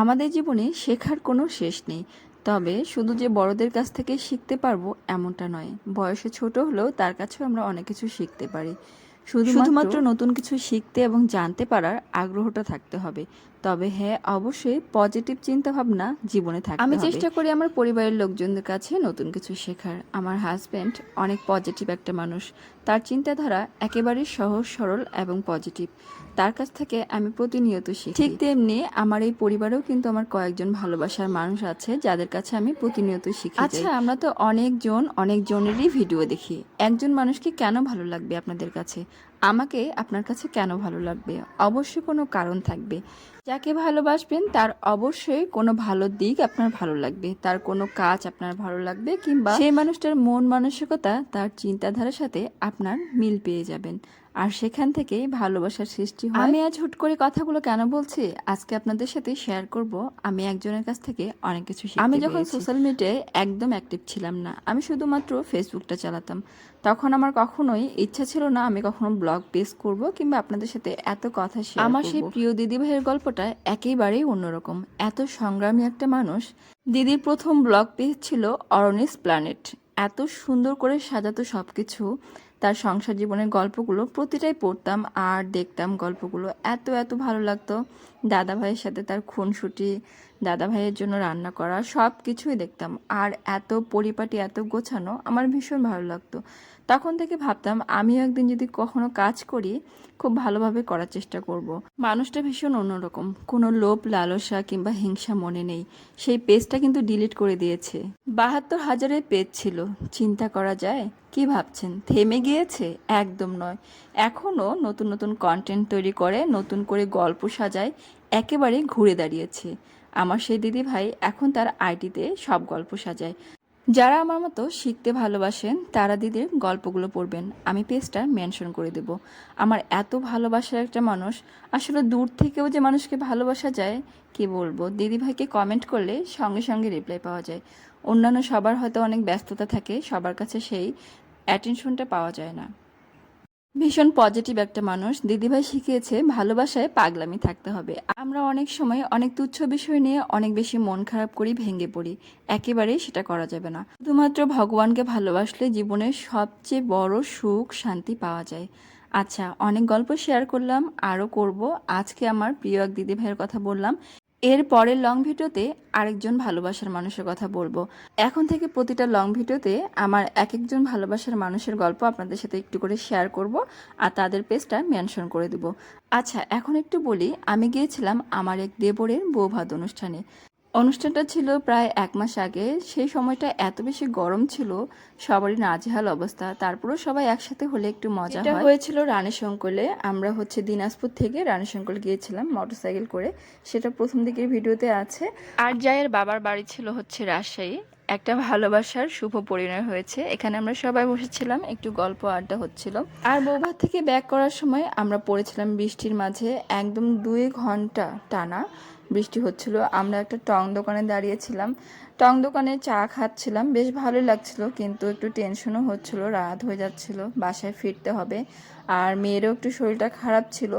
আমাদের জীবনে শেখার কোনো শেষ নেই। তবে শুধু যে বড়দের কাছ থেকে শিখতে পারব এমনটা নয়, বয়সে ছোট হলেও তার কাছেও আমরা অনেক কিছু শিখতে পারি। শুধু শুধুমাত্র নতুন কিছু শিখতে এবং জানতে পারার আগ্রহটা থাকতে হবে। তবে হ্যাঁ অবশ্যই পজিটিভ চিন্তা ভাবনা জীবনে থাকতে আমি চেষ্টা করি আমার পরিবারের লোকজনদের কাছে নতুন কিছু শেখার। আমার হাজব্যান্ড অনেক পজিটিভ একটা মানুষ। তার চিন্তাধারা একেবারেই সহজ সরল এবং পজিটিভ তার কাছ থেকে আমি প্রতিনিয়ত শিখি। ঠিক তেমনি আমার এই পরিবারেও কিন্তু আমার কয়েকজন ভালোবাসার মানুষ আছে যাদের কাছে আমি প্রতিনিয়ত শিখি আচ্ছা আমরা তো অনেকজন অনেকজনেরই ভিডিও দেখি। একজন মানুষকে কেন ভালো লাগবে আপনাদের কাছে? আমাকে আপনার কাছে কেন ভালো লাগবে? অবশ্যই কোনো কারণ থাকবে। যাকে ভালোবাসবেন, তার অবশ্যই কোনো ভালো দিক আপনার ভালো লাগবে। তার কোনো কাজ আপনার ভালো লাগবে কিংবা সেই মানুষটার মন মানসিকতা, তার চিন্তাধারার সাথে আপনার মিল পেয়ে যাবেন। আর সেখান থেকে ভালোবাসার সৃষ্টি হয়। আমি আজ হুট করে কথাগুলো কেন বলছি? আজকে আপনাদের সাথে শেয়ার করব। আমি একজনের কাছ থেকে অনেক কিছু আমি যখন সোশ্যাল মিডিয়ায় একদম অ্যাক্টিভ ছিলাম না আমি শুধুমাত্র ফেসবুকটা চালাতাম। তখন আমার কখনোই ইচ্ছা ছিল না আমি কখনো ব্লগ পেজ করব কিংবা আপনাদের সাথে এত কথা শেয়ার আমার সেই প্রিয় দিদি ভাইয়ের গল্পটা একেবারেই অন্যরকম। এত সংগ্রামী একটা মানুষ। দিদির প্রথম ব্লগ পেজ ছিল অরনিস প্ল্যানেট এত সুন্দর করে সাজাতো সব কিছু তার সংসার জীবনের গল্পগুলো প্রতিটাই পড়তাম আর দেখতাম গল্পগুলো। এত এত ভালো লাগতো। দাদা ভাইয়ের সাথে তার খুনসুটি, দাদা ভাইয়ের জন্য রান্না করা সব কিছুই দেখতাম। আর এত পরিপাটি, এত গোছানো আমার ভীষণ ভালো লাগতো। তখন থেকে ভাবতাম, আমিও একদিন যদি কখনো কাজ করি, খুব ভালোভাবে করার চেষ্টা করব। মানুষটা ভীষণ অন্যরকম। কোনো লোভ, লালসা কিংবা হিংসা মনে নেই। সেই পেজটা কিন্তু ডিলিট করে দিয়েছে। বাহাত্তর হাজারের পেজ ছিল। চিন্তা করা যায়? কি ভাবছেন? থেমে গিয়েছে? একদম নয়। এখনও নতুন নতুন কন্টেন্ট তৈরি করে, নতুন করে গল্প সাজায় একেবারে ঘুরে দাঁড়িয়েছে। আমার সেই দিদি ভাই এখন তার আইডিতে সব গল্প সাজায়। যারা আমার মতো শিখতে ভালোবাসেন, তারা দিদির গল্পগুলো পড়বেন। আমি পেজটা মেনশন করে দেব। আমার এত ভালোবাসার একটা মানুষ, আসলে দূর থেকেও যে মানুষকে ভালোবাসা যায়, কি বলব? দিদি ভাইকে কমেন্ট করলে সঙ্গে সঙ্গে রিপ্লাই পাওয়া যায়। অন্যান্য সবার হয়তো অনেক ব্যস্ততা থাকে, সবার কাছে সেই অ্যাটেনশনটা পাওয়া যায় না। ভীষণ পজিটিভ একটা মানুষ। দিদিভাই শিখিয়েছে ভালোবাসায় পাগলামি থাকতে হবে। আমরা অনেক সময় অনেক তুচ্ছ বিষয় নিয়ে অনেক বেশি মন খারাপ করি, ভেঙে পড়ি। একেবারেই সেটা করা যাবে না। শুধুমাত্র ভগবানকে ভালোবাসলে জীবনের সবচেয়ে বড় সুখ, শান্তি পাওয়া যায়। আচ্ছা অনেক গল্প শেয়ার করলাম, আরও করব। আজকে আমার প্রিয় এক দিদি ভাইয়ের কথা বললাম। এর পরের লং ভিডিওতে আরেকজন ভালোবাসার মানুষের কথা বলব। এখন থেকে প্রতিটা লং ভিডিওতে আমার এক একজন ভালোবাসার মানুষের গল্প আপনাদের সাথে একটু করে শেয়ার করব আর তাদের পেজটা মেনশন করে দেব। আচ্ছা এখন একটু বলি, আমি গিয়েছিলাম আমার এক দেবরের বৌভাত অনুষ্ঠানে। অনুষ্ঠানটা ছিল প্রায় এক মাস আগে। সেই সময়টা এত বেশি গরম ছিল সবারই নাজেহাল অবস্থা। তারপরেও সবাই একসাথে হলে একটু মজা হয়। হয়েছিল রানীশঙ্কলে আমরা হচ্ছে দিনাজপুর থেকে রানীশঙ্কল গিয়েছিলাম মোটরসাইকেল করে। সেটা প্রথম দিকের ভিডিওতে আছে। আর জায়ের বাবার বাড়ি ছিল হচ্ছে রাজশাহী। একটা ভালোবাসার শুভ পরিণয় হয়েছে। এখানে আমরা সবাই বসেছিলাম, একটু গল্প আড্ডা হচ্ছিল। আর বৌভাত থেকে ব্যাক করার সময় আমরা পড়েছিলাম বৃষ্টির মাঝে, একদম দুই ঘণ্টা টানা বৃষ্টি হচ্ছিল। আমরা একটা টং দোকানে দাঁড়িয়েছিলাম। টং দোকানে চা খাচ্ছিলাম, বেশ ভালোই লাগছিল, কিন্তু একটু টেনশনও হচ্ছিল, রাত হয়ে যাচ্ছিল, বাসায় ফিরতে হবে। আর মেয়েরও একটু শরীরটা খারাপ ছিল,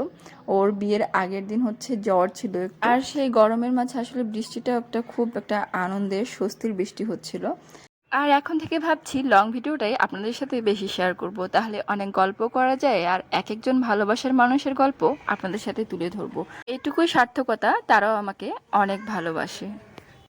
ওর বিয়ের আগের দিন হচ্ছে জ্বর ছিল আর সেই গরমের মাঝে আসলে বৃষ্টিটা একটা খুব একটা আনন্দের, স্বস্তির বৃষ্টি হচ্ছিল। আর এখন থেকে ভাবছি লং ভিডিওটাই আপনাদের সাথে বেশি শেয়ার করব। তাহলে অনেক গল্প করা যায় আর এক একজন ভালোবাসার মানুষের গল্প আপনাদের সাথে তুলে ধরবো। এটুকুই সার্থকতা, তারাও আমাকে অনেক ভালোবাসে।